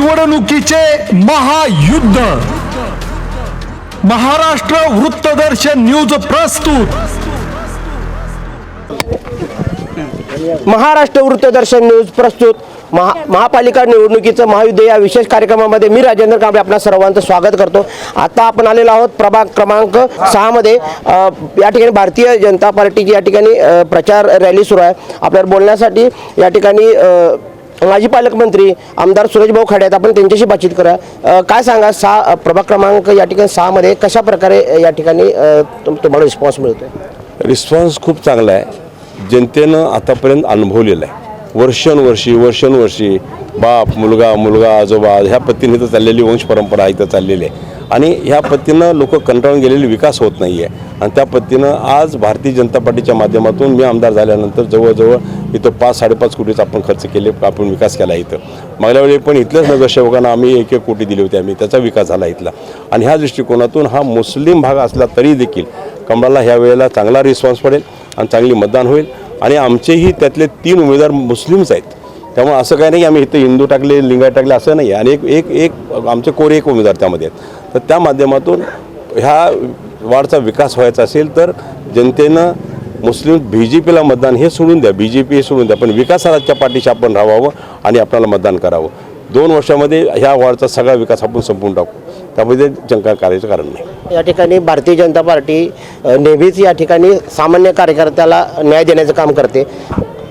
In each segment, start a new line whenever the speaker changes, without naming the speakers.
निवडणुकीचे महायुद्ध. महाराष्ट्र वृत्तदर्शन न्यूज प्रस्तुत.
महाराष्ट्र वृत्तदर्शन न्यूज प्रस्तुत. महा महापालिका निवडणुकीचं महायुद्ध या विशेष कार्यक्रमामध्ये मी राजेंद्र कांबळे आपल्या सर्वांचं स्वागत करतो. आता आपण आलेलो आहोत प्रभाग क्रमांक सहामध्ये या ठिकाणी भारतीय जनता पार्टीची या ठिकाणी प्रचार रॅली सुरू आहे. आपल्याला बोलण्यासाठी या ठिकाणी माजी पालकमंत्री आमदार सुरेशभाऊ खाडे आहेत. आपण त्यांच्याशी बातचीत करा काय सांगा सहा प्रभाग क्रमांक या ठिकाणी सहामध्ये कशा प्रकारे या ठिकाणी तुम्हाला रिस्पॉन्स मिळतोय?
रिस्पॉन्स खूप चांगला आहे. जनतेनं आतापर्यंत अनुभवलेलं आहे. वर्षानुवर्षी वर्षानुवर्षी बाप मुलगा मुलगा आजोबा ह्या पद्धतीने इथं चाललेली वंश परंपरा इथं चाललेली आहे. आणि ह्या पद्धतीनं लोक कंटाळून गेलेले विकास होत नाही आहे आणि त्या पद्धतीनं आज भारतीय जनता पार्टीच्या माध्यमातून मी आमदार झाल्यानंतर जवळजवळ इथं पाच साडेपाच कोटीचा आपण खर्च केले आपण विकास केला इथं. मागल्या वेळी पण इथल्याच नगरसेवकांना आम्ही एक एक कोटी दिली होती आम्ही. त्याचा विकास झाला इथला. आणि ह्या दृष्टिकोनातून हा मुस्लिम भाग असला तरी देखील कमळाला ह्या वेळेला चांगला रिस्पॉन्स पडेल आणि चांगली मतदान होईल. आणि आमचेही त्यातले तीन उमेदवार मुस्लिम्स आहेत. त्यामुळे असं काही नाही आम्ही इथं हिंदू टाकले लिंगायत टाकले असं नाही आणि एक एक एक आमचे कोरे एक उमेदवार त्यामध्ये आहेत. तर त्या माध्यमातून ह्या वाढचा विकास व्हायचा असेल तर जनतेनं मुस्लिम बी जे पीला मतदान हे सोडून द्या बी जे पी हे सोडून द्या पण विकासाच्या पाठीशी आपण राहावं आणि आपल्याला मतदान करावं. दोन वर्षामध्ये ह्या वाढचा सगळा विकास आपण संपवून टाकू. त्यामध्ये शंका करायचं कारण नाही.
या ठिकाणी भारतीय जनता पार्टी नेहमीच या ठिकाणी सामान्य कार्यकर्त्याला न्याय देण्याचं काम करते.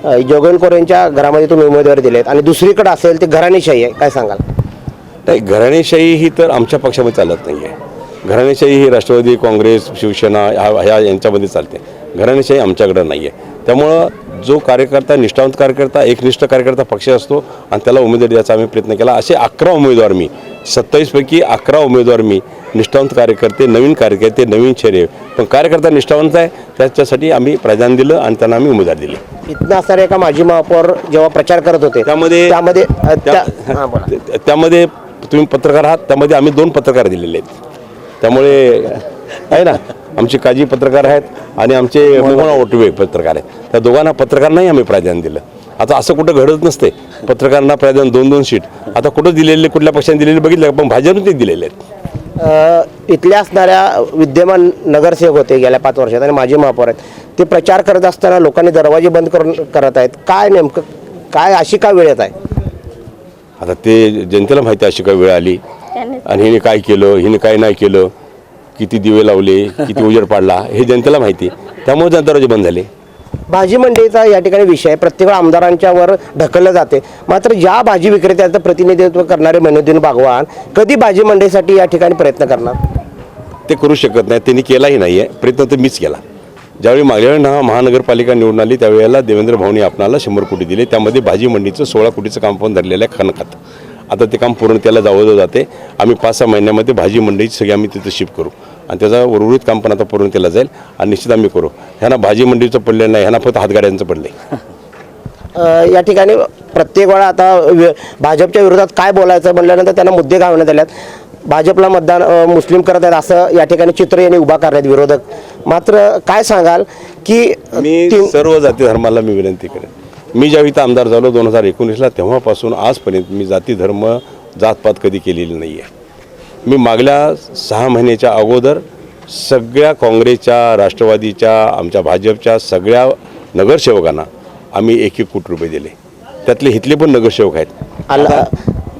अ, कोरेंच्या घरामध्ये तुम्ही उमेदवारी दिलेत आणि दुसरीकडे असेल ते घराणेशाही आहे. काय सांगाल?
नाही घराणेशाही ही तर आमच्या पक्षामध्ये चालत नाही आहे घराणेशाही ही राष्ट्रवादी काँग्रेस शिवसेना ह्या ह्या यांच्यामध्ये चालते. घराणेशाही आमच्याकडं नाही आहे त्यामुळं जो कार्यकर्ता निष्ठावंत कार्यकर्ता एकनिष्ठ कार्यकर्ता पक्ष असतो आणि त्याला उमेदवारी द्यायचा आम्ही प्रयत्न केला. असे अकरा उमेदवार मी सत्तावीसपैकी अकरा उमेदवार मी निष्ठावंत कार्यकर्ते नवीन कार्यकर्ते नवीन चेहरे. पण कार्यकर्ता निष्ठावंत आहे त्याच्यासाठी आम्ही प्राधान्य दिलं आणि त्यांना आम्ही उमेदवार दिले.
इथनं असणारे एका माजी महापौर जेव्हा प्रचार करत होते
त्यामध्ये
त्यामध्ये
त्यामध्ये तुम्ही पत्रकार आहात त्यामध्ये आम्ही दोन पत्रकार दिलेले आहेत. त्यामुळे आहे ना आमचे काजी पत्रकार आहेत आणि आमचे मोहन ओटवे पत्रकार आहेत. त्या दोघांना पत्रकारांनाही आम्ही प्राधान्य दिलं. आता असं कुठं घडत नसते. पत्रकारांना प्राधान्य दोन दोन सीट आता कुठं दिलेले कुठल्या पक्षाने दिलेले बघितलं? पण भाजपने ते दिलेले आहेत.
इथल्या असणाऱ्या विद्यमान नगरसेवक होते गेल्या पाच वर्षात आणि माजी महापौर आहेत. ते प्रचार करत असताना लोकांनी दरवाजे बंद करून करत आहेत. काय नेमकं काय अशी का वेळ येत आहे?
आता ते जनतेला माहिती अशी काय वेळ आली. आणि हिने काय केलं हिने काय नाही केलं किती दिवे लावले किती उजेड पाडला हे जनतेला माहिती त्यामुळे जनता दरवाजे बंद झाले.
भाजी मंडईचा या ठिकाणी विषय प्रत्येक वेळा आमदारांच्या वर ढकललं जाते. मात्र ज्या भाजी विक्रेत्याचं प्रतिनिधित्व करणारे मनोदीन बागवान कधी भाजी मंडईसाठी या ठिकाणी प्रयत्न करणार?
ते करू शकत नाही. त्यांनी केलाही नाही आहे प्रयत्न तर मीच केला. ज्यावेळी मागल्या वेळी ना महानगरपालिका निवडून आली त्यावेळेला देवेंद्र भाऊनी आपणाला शंभर कोटी दिले. त्यामध्ये भाजी मंडीचं सोळा कोटीचं काम पण धरलेलं आहे खनखात. आता ते काम पूर्ण त्याला जवळ जाते. आम्ही पाच सहा महिन्यामध्ये भाजी मंडईची सगळी आम्ही तिथं शिफ्ट करू. आणि त्याचा उर्वरित काम पण आता पूर्ण केलं जाईल. आणि निश्चित आम्ही करू. ह्यांना भाजी मंडईचं पडलेलं नाही ह्यांना फक्त हातगाड्यांचं पडलं
या ठिकाणी प्रत्येक वेळा आता भाजपच्या विरोधात काय बोलायचं म्हणल्यानंतर त्यांना मुद्दे घालण्यात आल्यात भाजपला मतदान मुस्लिम करत आहेत असं या ठिकाणी चित्र यांनी उभा करण्यात विरोधक. मात्र काय सांगाल की
मी सर्व जाती धर्माला मी विनंती करेन. मी ज्यावेळी इथं आमदार झालो दोन हजार एकोणीसला तेव्हापासून आजपर्यंत मी जाती धर्म जातपात कधी केलेली नाही आहे मी मागल्या सहा महिन्याच्या अगोदर सगळ्या काँग्रेसच्या राष्ट्रवादीच्या आमच्या भाजपच्या सगळ्या नगरसेवकांना आम्ही एक एक कोटी रुपये दिले. त्यातले इथले पण नगरसेवक आहेत.
आला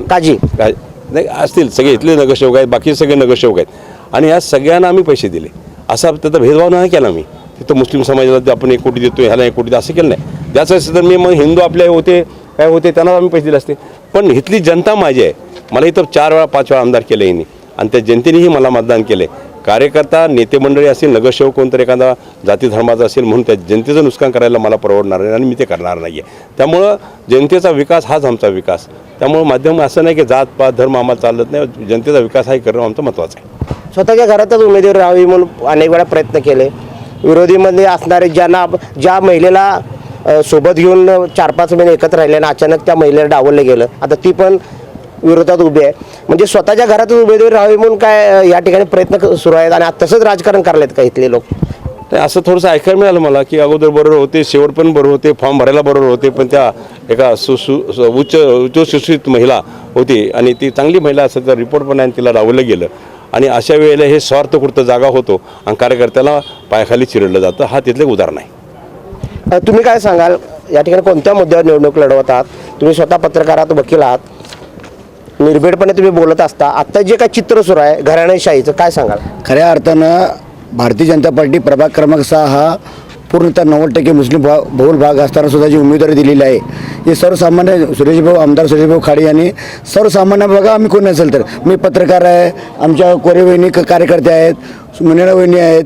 काजी.
काय नाही असतील सगळे इथले नगरसेवक आहेत बाकी सगळे नगरसेवक आहेत. आणि या सगळ्यांना आम्ही पैसे दिले. असा त्याचा भेदभाव नाही केला मी. तिथं मुस्लिम समाजाला आपण एक कोटी देतो ह्याला एक कोटी देतो असं केलं नाही. त्याचं असं तर मी मग हिंदू आपले होते काय होते त्यांना आम्ही पैसे दिले असते. पण इथली जनता माझी आहे. मला इथं चार वेळा पाच वेळा आमदार केलं यांनी. आणि त्या जनतेनेही मला मतदान केलं. कार्यकर्ता नेते मंडळी असेल नगरसेवक कोणतरी एखादा जाती धर्माचा असेल म्हणून त्या जनतेचं नुकसान करायला मला परवडणार नाही आणि मी ते करणार नाही आहे त्यामुळं जनतेचा विकास हाच आमचा विकास. त्यामुळं माध्यम असं नाही की जात पात धर्म आम्हाला चालत नाही. जनतेचा विकास हाही करणं आमचं महत्त्वाचं आहे.
स्वतःच्या घरातच उमेदवारी राहावी म्हणून अनेक वेळा प्रयत्न केले. विरोधीमध्ये असणारे ज्यांना ज्या महिलेला सोबत घेऊन चार पाच महिने एकत्र राहिले आणि अचानक त्या महिलेला डावललं गेलं. आता ती पण विरोधात उभी आहे. म्हणजे स्वतःच्या घरातच उमेदवारी राहावी म्हणून काय या ठिकाणी प्रयत्न सुरू आहेत आणि तसंच राजकारण करायलेत का इथले लोक?
असं थोडंसं ऐकायला मिळालं मला की अगोदर बरोबर होते शेवट पण बरोबर होते फॉर्म भरायला बरोबर होते पण त्या एका सुसु उच्च उच्च सुशिक्षित महिला होती आणि ती चांगली महिला असं तर रिपोर्ट पण आहे आणि तिला डावलं गेलं. आणि अशा वेळेला हे स्वार्थ कुठं जागा होतो आणि कार्यकर्त्याला पायाखाली चिरडलं जातं हा तिथले उदाहरण आहे.
तुम्ही काय सांगाल? या ठिकाणी कोणत्या मुद्द्यावर निवडणूक लढवत आहात? तुम्ही स्वतः पत्रकार आहात वकील आहात. निर्भीडपणे तुम्ही बोलत असता. आता जे काय चित्र सुरू आहे घराणेशाहीचं काय सांगाल?
खऱ्या अर्थानं भारतीय जनता पार्टी प्रभाग क्रमांक सहा हा पूर्णतः नव्वद टक्के मुस्लिम भा बहुल भाग असताना सुद्धा जी उमेदवारी दिलेली आहे हे सर्वसामान्य सुरेशभाऊ आमदार सुरेशभाऊ खाडे यांनी सर्वसामान्य बघा आम्ही कोणी असेल तर. मी पत्रकार आहे आमच्या कोरे वहिनी क- कार्यकर्ते आहेत मुनेडा वहिनी आहेत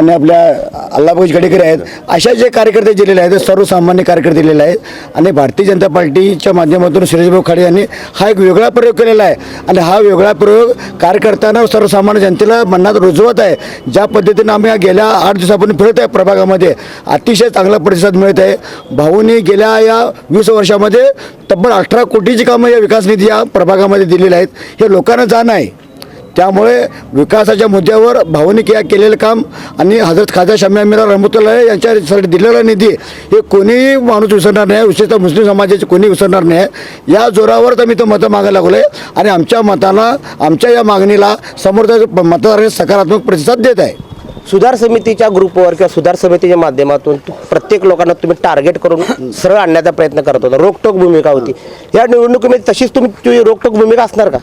आणि आपल्या अल्लाभाऊज गडेकर आहेत. अशा जे कार्यकर्ते दिलेले आहेत सर्वसामान्य कार्यकर्ते दिलेले आहेत. आणि भारतीय जनता पार्टीच्या माध्यमातून सुरेशभाऊ खाडे यांनी हा एक वेगळा प्रयोग केलेला आहे. आणि हा वेगळा प्रयोग कार्यकर्त्यांना सर्वसामान्य जनतेला मनात रुजवत आहे. ज्या पद्धतीनं आम्ही गेल्या आठ दिवसापासून फिरत आहे प्रभागामध्ये अतिशय चांगला प्रतिसाद मिळत आहे. भाऊनी गेल्या या वीस वर्षामध्ये तब्बल अठरा कोटीची कामं या विकास निधी या प्रभागामध्ये दिलेली आहेत. हे लोकांना जाणं आहे. त्यामुळे विकासाच्या मुद्द्यावर भावनिक या केलेलं काम आणि हजरत खाजा शम्या मीरा रहमतुल्लाह यांच्यासाठी दिलेला निधी हे कोणीही माणूस विसरणार नाही विशेषतः मुस्लिम समाजाचे कोणी विसरणार नाही. या जोरावरच आम्ही तो मतं मागायला लागलो आहे आणि आमच्या मताला आमच्या या मागणीला समोरच्या मतदार सकारात्मक प्रतिसाद देत आहे.
सुधार समितीच्या ग्रुपवर किंवा सुधार समितीच्या माध्यमातून प्रत्येक लोकांना तुम्ही टार्गेट करून सरळ आणण्याचा प्रयत्न करत होता. रोखटोक भूमिका होती. या निवडणुकीमध्ये तशीच तुम्ही तुझी भूमिका असणार का?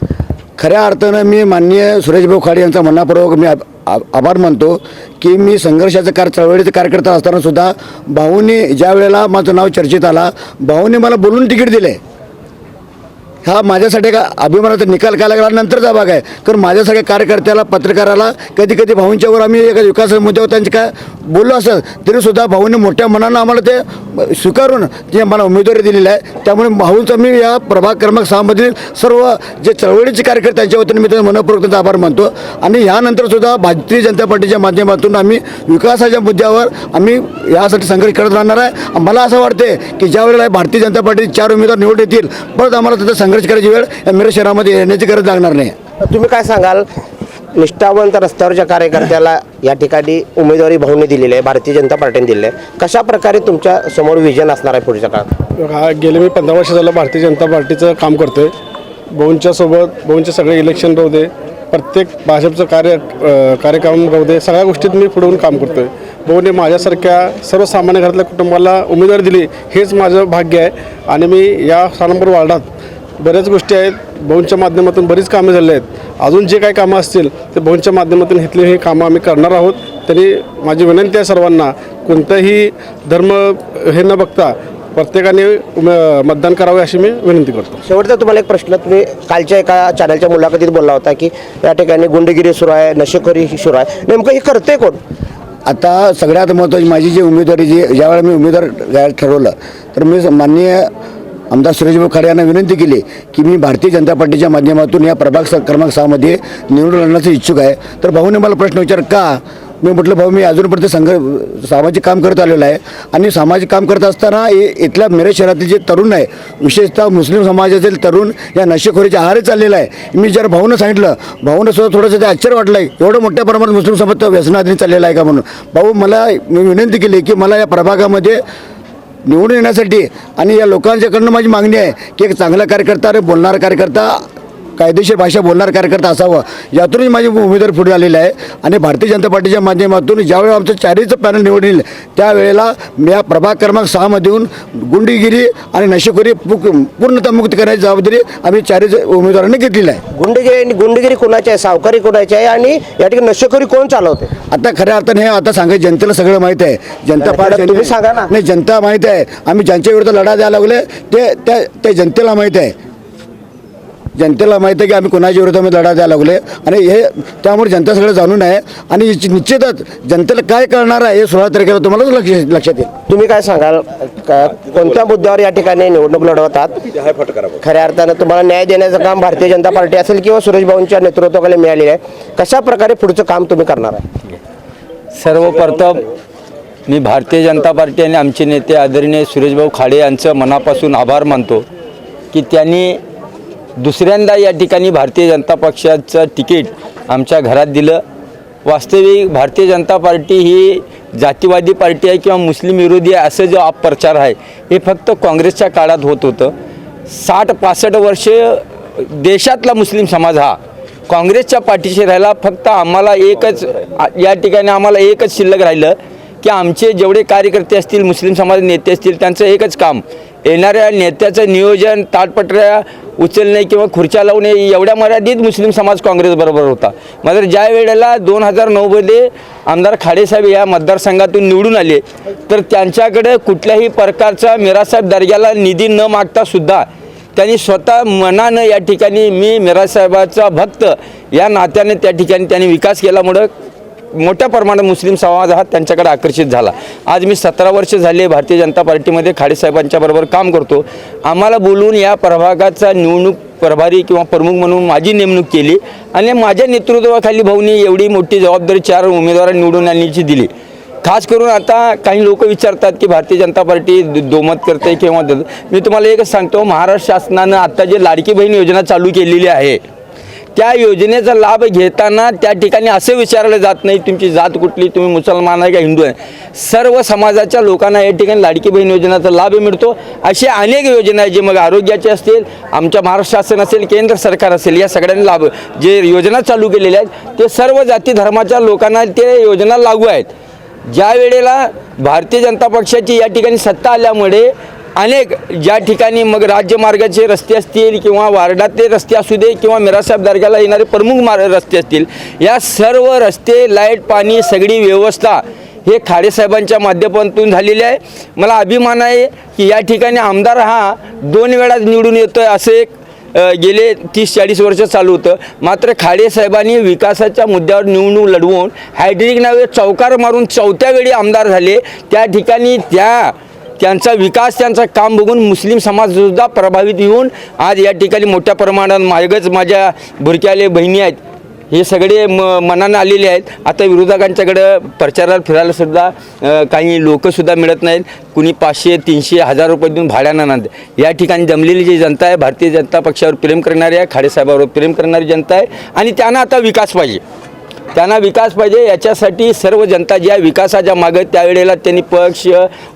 खऱ्या अर्थानं मी माननीय सुरेशभाऊ खाडे यांचा मनापूर्वक मी आभार मानतो की मी संघर्षाचं कार चळवळीचं कार्यकर्ता असतानासुद्धा भाऊनी ज्या वेळेला माझं नाव चर्चेत आला भाऊने मला बोलून तिकीट दिले हा माझ्यासाठी का अभिमानाचा निकाल काय लागला? नंतरचा भाग आहे. कारण माझ्यासारख्या कार्यकर्त्याला पत्रकाराला कधी कधी भाऊंच्यावर आम्ही एका विकास मुद्द्यावर त्यांचे काय बोललो असं तरीसुद्धा भाऊंनी मोठ्या मनानं आम्हाला ते स्वीकारून जे मला उमेदवारी दिलेली आहे त्यामुळे भाऊंचा मी या प्रभाग क्रमांक सहामधील सर्व जे चळवळीचे कार्यकर्ते त्यांच्या वतीने मी त्यांना मनपूर्वक आभार मानतो. आणि यानंतर सुद्धा भारतीय जनता पार्टीच्या माध्यमातून आम्ही विकासाच्या मुद्द्यावर आम्ही यासाठी संघर्ष करत राहणार आहे. मला असं वाटते की ज्यावेळेला भारतीय जनता पार्टीचे चार उमेदवार निवड येतील परत आम्हाला त्याचा संघर्ष करायची वेळ? मिरज शहरामध्ये येण्याची गरज लागणार नाही.
तुम्ही काय सांगाल? निष्ठावंत रस्त्यावरच्या कार्यकर्त्याला या ठिकाणी उमेदवारी भाऊने दिलेली आहे भारतीय जनता पार्टीने दिलेली आहे कशा प्रकारे तुमच्यासमोर विजन असणार आहे पुढच्या काळात?
हा गेले मी पंधरा वर्ष झालं भारतीय जनता पार्टीचं काम करतोय. भाऊंच्या सोबत भाऊंचे सगळे इलेक्शन राहू दे प्रत्येक भाजपचं कार्य कार्यक्रम राहू दे सगळ्या गोष्टीत मी पुढवून काम करतोय. भाऊने माझ्यासारख्या सर्वसामान्य घरातल्या कुटुंबाला उमेदवारी दिली हेच माझं भाग्य आहे. आणि मी या सानंपूर वार्डात बऱ्याच गोष्टी आहेत. भाऊंच्या माध्यमातून बरीच कामं झाली आहेत. अजून जे काही कामं असतील ते भाऊंच्या माध्यमातून घेतले हे कामं आम्ही करणार आहोत. तरी माझी विनंती आहे सर्वांना कोणताही धर्म हे न बघता प्रत्येकाने मतदान करावे अशी मी विनंती करतो.
शेवटचा तुम्हाला एक प्रश्न तुम्ही कालच्या एका चॅनलच्या मुलाखतीत बोलला होता की या ठिकाणी गुंडगिरी सुरू आहे नशेखोरी सुरू आहे. नेमकं हे करते कोण?
आता सगळ्यात महत्त्वाची माझी जी उमेदवारी जी ज्यावेळेला मी उमेदवार घ्यायला ठरवलं तर मी माननीय आमदार सुरेशभाऊ खाडे यांना विनंती केली की मी भारतीय जनता पार्टीच्या माध्यमातून या प्रभाग स क्रमांक सहामध्ये निवडून लढण्याचं इच्छुक आहे. तर भाऊने मला प्रश्न विचार का? मी म्हटलं भाऊ मी अजूनपर्यंत संघ सामाजिक काम करत आलेलो आहे आणि सामाजिक काम करत असताना इथल्या मेरे शहरातील जे तरुण आहे विशेषतः मुस्लिम समाजातील तरुण या नशेखोरीच्या आहारी चाललेला आहे. मी जर भाऊनं सांगितलं भाऊनं सुद्धा थोडंसं ते आश्चर्य वाटलं आहे एवढं मोठ्या प्रमाणात मुस्लिम समाज व्यसनाधीन चाललेला आहे का म्हणून? भाऊ मला मी विनंती केली की मला या प्रभागामध्ये निवडून येण्यासाठी आणि या लोकांच्याकडनं माझी मागणी आहे की एक चांगला कार्यकर्ता रे बोलणारा कार्यकर्ता कायदेशीर भाषा बोलणारा कार्यकर्ता असावा यातूनच माझी उमेदवार पुढे आलेली आहे. आणि भारतीय जनता पार्टीच्या माध्यमातून ज्यावेळी आमचं चारीचं पॅनल निवडून येईल त्यावेळेला मी या प्रभाग क्रमांक सहामधून गुंडगिरी आणि नशेखोरी पूर्णतः मुक्त करण्याची जबाबदारी आम्ही चारीच उमेदवारांनी घेतलेली आहे.
गुंडगिरी गुंडगिरी कोणाची आहे? सावकारी कोणाची आहे? आणि या ठिकाणी नशेखोरी कोण चालवते?
आता खऱ्या अर्थाने हे आता सांगायचं जनतेला सगळं माहीत आहे. जनता
नाही,
पार्टी
तुम्ही सांगा ना.
नाही जनता माहीत आहे. आम्ही ज्यांच्या विरुद्ध लढा द्यायला लागले ते त्या जनतेला माहीत आहे. जनतेला माहीत आहे की आम्ही कोणाच्या विरोधामध्ये लढा द्यायला लागले आणि हे त्यामुळे जनता सगळं जाणून आहे. आणि निश्चितच जनतेला काय करणार आहे हे सोळा तारखेला तुम्हाला लक्ष लक्षात येईल.
तुम्ही काय सांगाल? का- कोणत्या मुद्द्यावर या ठिकाणी निवडणूक लढवतात? खऱ्या अर्थानं तुम्हाला न्याय देण्याचं काम भारतीय जनता पार्टी असेल किंवा सुरेश भाऊंच्या नेतृत्वाखाली मिळालेलं आहे. कशा प्रकारे पुढचं काम तुम्ही करणार आहे?
सर्वप्रथम मी भारतीय जनता पार्टी आणि आमचे नेते आदरणीय सुरेशभाऊ खाडे यांचं मनापासून आभार मानतो की त्यांनी दुसऱ्यांदा या ठिकाणी भारतीय जनता पक्षाचं तिकीट आमच्या घरात दिलं. वास्तविक भारतीय जनता पार्टी ही जातीवादी पार्टी आहे किंवा मुस्लिम विरोधी आहे असं जो अपप्रचार आहे हे फक्त काँग्रेसच्या काळात होत होतं. साठ पासष्ट वर्ष देशातला मुस्लिम समाज हा काँग्रेसच्या पाठीशी राहिला. फक्त आम्हाला एकच या ठिकाणी आम्हाला एकच शिल्लक राहिलं की आमचे जेवढे कार्यकर्ते असतील मुस्लिम समाज नेते असतील त्यांचं एकच काम येणाऱ्या नेत्याचं नियोजन ताटपटऱ्या उचलणे किंवा खुर्च्या लावणे एवढ्या मर्यादित मुस्लिम समाज काँग्रेसबरोबर होता. मात्र ज्या वेळेला दोन हजार नऊमध्ये आमदार खाडेसाहेब या मतदारसंघातून निवडून आले तर त्यांच्याकडे कुठल्याही प्रकारचा मिरासाहेब दर्ग्याला निधी न मागता सुद्धा त्यांनी स्वतः मनानं या ठिकाणी मी मिरासाहेबाचा भक्त या नात्याने त्या ठिकाणी त्यांनी विकास केल्यामुळं मोठ्या प्रमाणात मुस्लिम समाज हा त्यांच्याकडे आकर्षित झाला. आज मी सतरा वर्ष झाले भारतीय जनता पार्टीमध्ये खाडेसाहेबांच्या बरोबर काम करतो. आम्हाला बोलून या प्रभागाचा निवडणूक प्रभारी किंवा प्रमुख म्हणून माझी नेमणूक केली आणि माझ्या नेतृत्वाखाली भाऊनी एवढी मोठी जबाबदारी चार उमेदवार निवडून आणण्याची दिली. खास करून आता काही लोक विचारतात की भारतीय जनता पार्टी द- दोमत करते किंवा द- मी तुम्हाला एकच सांगतो महाराष्ट्र शासनानं आता जे लाडकी बहीण योजना चालू केलेली आहे त्या योजनेचा लाभ घेताना त्या ठिकाणी असे विचारले जात नाही तुमची जात कुठली? तुम्ही मुसलमान आहे का हिंदू आहे? सर्व समाजाच्या लोकांना या ठिकाणी लाडकी बहीण योजनेचा लाभ मिळतो. अशा अनेक योजना आहेत जे मग आरोग्याचे असतील आमच्या महाराष्ट्र शासन असेल केंद्र सरकार असेल या सगळ्यांनी लाभ जे योजना चालू केलेल्या आहेत ते सर्व जाती धर्माच्या लोकांना ते योजना लागू आहेत. ज्या वेळेला भारतीय जनता पक्षाची या ठिकाणी सत्ता आल्यामुळे अनेक ज्या ठिकाणी मग राज्यमार्गाचे रस्ते असतील किंवा वार्डातले रस्ते असू दे किंवा मिरासाहेब दर्ग्याला येणारे प्रमुख मार्ग रस्ते असतील या सर्व रस्ते लाइट पाणी सगळी व्यवस्था हे खाडेसाहेबांच्या माध्यमातून झालेले आहे. मला अभिमान आहे की या ठिकाणी आमदार हा दोन वेळा निवडून येतो आहे असे एक गेले तीस चाळीस वर्ष चालू होतं. मात्र खाडे साहेबांनी विकासाच्या मुद्द्यावर निवडणूक लढवून हायड्रिक नावे चौकार मारून चौथ्या वेळी आमदार झाले. त्या ठिकाणी त्या त्यांचा विकास त्यांचं काम बघून मुस्लिम समाजसुद्धा प्रभावित येऊन आज या ठिकाणी मोठ्या प्रमाणात मागच माझ्या भुरक्याले बहिणी आहेत. हे सगळे म मनानं आलेले आहेत. आता विरोधकांच्याकडं प्रचाराला फिरायला सुद्धा काही लोकंसुद्धा मिळत नाहीत. कुणी पाचशे तीनशे हजार रुपये देऊन भाड्यानं आणते. या ठिकाणी जमलेली जी जनता आहे भारतीय जनता पक्षावर प्रेम करणारी आहे खाडेसाहेबावर प्रेम करणारी जनता आहे आणि त्यांना आता विकास पाहिजे. त्यांना विकास पाहिजे याच्यासाठी सर्व जनता ज्या विकासाच्या मागं त्यावेळेला त्यांनी पक्ष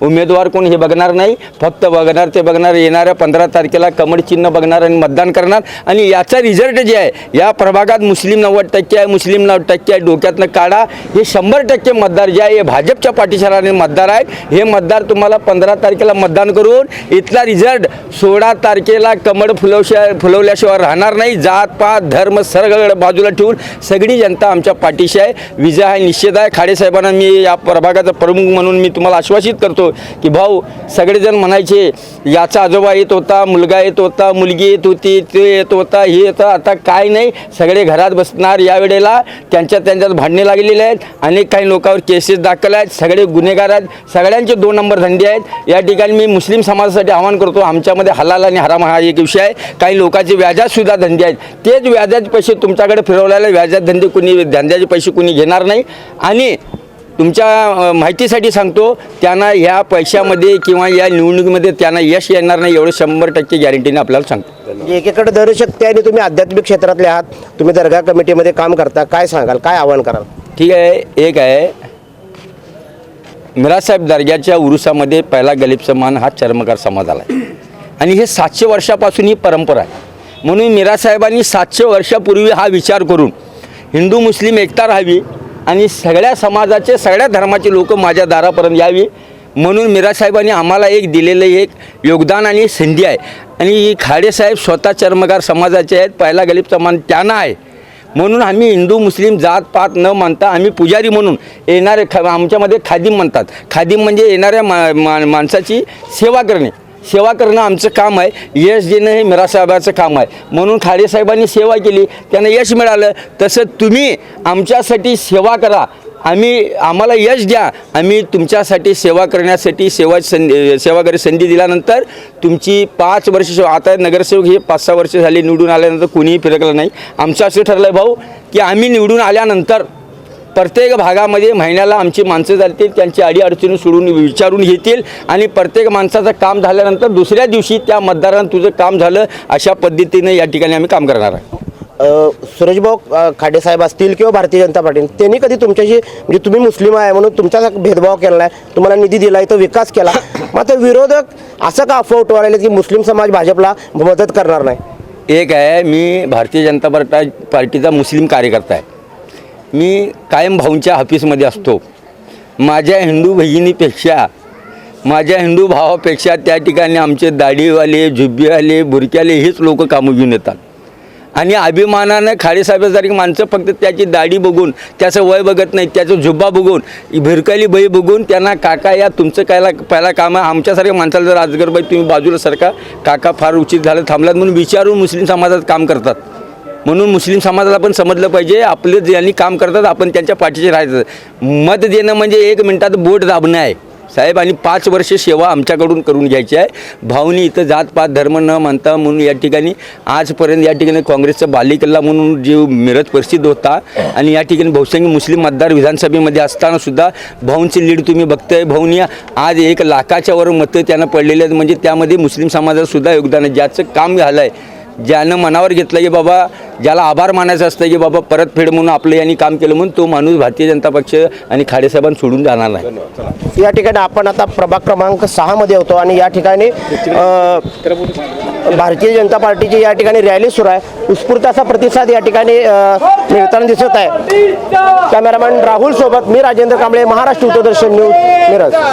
उमेदवार कोण हे बघणार नाही. फक्त बघणार ते बघणार येणाऱ्या पंधरा तारखेला कमळ चिन्ह बघणार आणि मतदान करणार. आणि याचा रिझल्ट जे आहे या प्रभागात मुस्लिम नव्वद टक्के आहे मुस्लिम नव्वद टक्के आहे डोक्यातनं काढा. हे शंभर टक्के मतदार जे आहे हे भाजपच्या पाठीशाराने मतदार आहेत. हे मतदार तुम्हाला पंधरा तारखेला मतदान करून इथला रिझल्ट सोळा तारखेला कमळ फुलवशा फुलवल्याशिवाय राहणार नाही. जात पात धर्म सगळं बाजूला ठेवून सगळी जनता आमच्या पाठीशी आहे. विजय हा निश्चित आहे. खाडेसाहेबांना मी या प्रभागाचा प्रमुख म्हणून मी तुम्हाला आश्वासित करतो की भाऊ सगळेजण म्हणायचे याचा आजोबा येत होता मुलगा येत होता मुलगी येत होती ते येत होता हे येतं आता काय नाही सगळे घरात बसणार. या वेळेला त्यांच्या त्यांच्यात भांडणे लागलेले आहेत. अनेक काही लोकांवर केसेस दाखल आहेत. सगळे गुन्हेगार आहेत. सगळ्यांचे दोन नंबर धंदे आहेत. या ठिकाणी मी मुस्लिम समाजासाठी आवाहन करतो आमच्यामध्ये हलाल आणि हराम हा एक विषय आहे. काही लोकांचे व्याजात सुद्धा धंदे आहेत. तेच व्याजाचे पैसे तुमच्याकडे फिरवलेले व्याजात धंदे कुणी धंद्याचे पैसे कुणी घेणार नाही. आणि तुमच्या माहितीसाठी सांगतो त्यांना ह्या पैशामध्ये किंवा या निवडणुकीमध्ये त्यांना यश येणार नाही एवढं शंभर टक्के गॅरंटीने आपल्याला सांगतो.
एकीकडे धनशक्ती आणि तुम्ही आध्यात्मिक क्षेत्रातले आहात तुम्ही दर्गा कमिटीमध्ये काम करता काय सांगाल काय आव्हान कराल?
ठीक आहे एक आहे मिरासाहेब दर्ग्याच्या उरुसामध्ये पहिला गरीब समान हा चर्मकार समाज आला आहे. आणि हे सातशे वर्षापासून ही परंपरा आहे. म्हणून मिरासाहेबांनी सातशे वर्षापूर्वी हा विचार करून हिंदू मुस्लिम एकता राहावी आणि सगळ्या समाजाचे सगळ्या धर्माचे लोक माझ्या दारापर्यंत यावी म्हणून मिरासाहेबांनी आम्हाला एक दिलेलं एक योगदान आणि संधी आहे. आणि खाडेसाहेब स्वतः चर्मकार समाजाचे आहेत पहिला गरीब समान त्यांना आहे. म्हणून आम्ही हिंदू मुस्लिम जात पात न मानता आम्ही पुजारी म्हणून येणारे ख आमच्यामध्ये खादिम म्हणतात. खादिम म्हणजे येणाऱ्या मा मा माणसाची सेवा करणे. सेवा करणं आमचं काम आहे. यश देणं हे मिरासाहेबाचं काम आहे. म्हणून खाडेसाहेबांनी सेवा केली. त्यांना यश मिळालं. तसं तुम्ही आमच्यासाठी सेवा करा. आम्ही आम्हाला यश द्या. आम्ही तुमच्यासाठी सेवा करण्यासाठी सेवा संधी सेवाकरी संधी दिल्यानंतर तुमची पाच वर्ष आता नगरसेवक हे पाच सहा वर्ष झाली निवडून आल्यानंतर कुणीही फिरकलं नाही. आमचं असं ठरलं आहे भाऊ की आम्ही निवडून आल्यानंतर प्रत्येक भागामध्ये महिन्याला आमची माणसं जातील त्यांची अडीअडचणी सोडून विचारून घेतील आणि प्रत्येक माणसाचं काम झाल्यानंतर दुसऱ्या दिवशी त्या मतदारानं तुझं काम झालं अशा पद्धतीने या ठिकाणी आम्ही काम करणार आहे.
सुरेशभाऊ खाडे साहेब असतील किंवा भारतीय जनता पार्टी त्यांनी कधी तुमच्याशी म्हणजे तुम्ही मुस्लिम आहे म्हणून तुमचा भेदभाव केला आहे तुम्हाला निधी दिला तो विकास केला. मात्र विरोधक असं का अफवा उठवा राहिले की मुस्लिम समाज भाजपला मदत करणार नाही?
एक आहे मी भारतीय जनता पार्टा पार्टीचा मुस्लिम कार्यकर्ता आहे. मी कायम भाऊंच्या ऑफिसमध्ये असतो. माझ्या हिंदू बहिणीपेक्षा माझ्या हिंदू भावापेक्षा त्या ठिकाणी आमचे दाढीवाले झुब्बीवाले बुरक्याले हेच लोक कामं घेऊन येतात आणि अभिमानानं खाडेसाहेबासारखी माणसं फक्त त्याची दाढी बघून त्याचं वय बघत नाही त्याचं झुब्बा बघून भिरकाली बाई बघून त्यांना काका या तुमचं कायला पहिला काम आहे आमच्यासारख्या माणसाला जर राजगरबाई तुम्ही बाजूला सरका काका फार उचित झालं थांबलात म्हणून विचारून मुस्लिम समाजात काम करतात. म्हणून मुस्लिम समाजाला पण समजलं पाहिजे. आपले ज्यांनी काम करतात आपण त्यांच्या पाठीचे राहायचं. मत देणं म्हणजे एक मिनटात बोट दाबणं आहे. साहेब आणि पाच वर्ष सेवा आमच्याकडून करून घ्यायची आहे. भाऊनी इथं जात पात धर्म न मानता म्हणून या ठिकाणी आजपर्यंत या ठिकाणी काँग्रेसचा बालिकल्ला म्हणून जो मिरज प्रसिद्ध होता. आणि या ठिकाणी बहुसंख्य मुस्लिम मतदार विधानसभेमध्ये असताना सुद्धा भाऊंची लीड तुम्ही बघताय. भाऊनी आज एक लाखाच्या वर मतं त्यांना पडलेली आहेत. म्हणजे त्यामध्ये मुस्लिम समाजात सुद्धा योगदान आहे. ज्याचं काम झालं आहे ज्यानं मनावर घेतलं की बाबा ज्याला आभार मानायचं असतं की बाबा परतफेड म्हणून आपलं यांनी काम केलं म्हणून तो माणूस भारतीय जनता पक्ष आणि खाडेसाहेबांना सोडून जाणार नाही.
या ठिकाणी आपण आता प्रभाग क्रमांक सहामध्ये होतो आणि या ठिकाणी भारतीय जनता पार्टीची या ठिकाणी रॅली सुरू आहे. उत्स्फूर्त असा प्रतिसाद या ठिकाणी मिळताना दिसत आहे. कॅमेरामॅन राहुल सोबत मी राजेंद्र कांबळे महाराष्ट्र दूरदर्शन न्यूज मिरज.